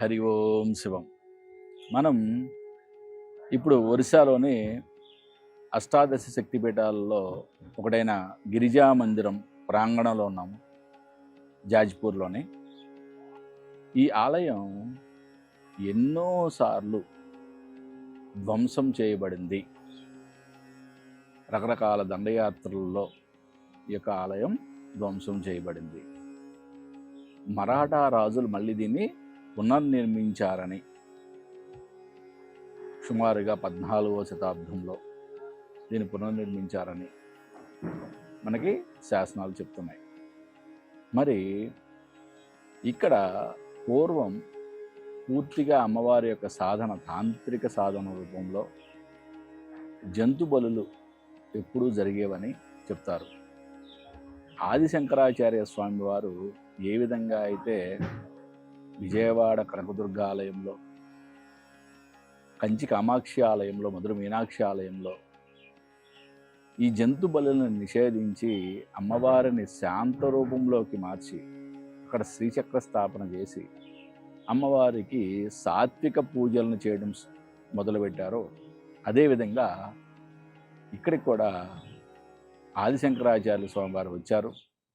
హరి ఓం శివం. మనం ఇప్పుడు ఒరిస్సాలోని అష్టాదశ శక్తిపీఠాలలో ఒకటైన గిరిజా మందిరం ప్రాంగణంలో ఉన్నాము జాజ్పూర్లోని. ఈ ఆలయం ఎన్నోసార్లు ధ్వంసం చేయబడింది. రకరకాల దండయాత్రల్లో ఈ యొక్క ఆలయం ధ్వంసం చేయబడింది. మరాఠా రాజులు మళ్ళీ దీన్ని పునర్నిర్మించారని సుమారుగా పద్నాలుగవ శతాబ్దంలో దీన్ని పునర్నిర్మించారని మనకి శాసనాలు చెప్తున్నాయి. మరి ఇక్కడ పూర్వం పూర్తిగా అమ్మవారి యొక్క సాధన తాంత్రిక సాధన రూపంలో జంతు బలులు ఎప్పుడూ జరిగేవని చెప్తారు. ఆది శంకరాచార్య స్వామి వారు ఏ విధంగా అయితే విజయవాడ కనకదుర్గ ఆలయంలో కంచి కామాక్షి ఆలయంలో మధుర మీనాక్షి ఆలయంలో ఈ జంతు బలులను నిషేధించి అమ్మవారిని శాంత రూపంలోకి మార్చి అక్కడ శ్రీచక్ర స్థాపన చేసి అమ్మవారికి సాత్విక పూజలను చేయడం మొదలుపెట్టారు. మొదలుపెట్టారో అదేవిధంగా ఇక్కడికి కూడా ఆదిశంకరాచార్య స్వామివారు వచ్చారు.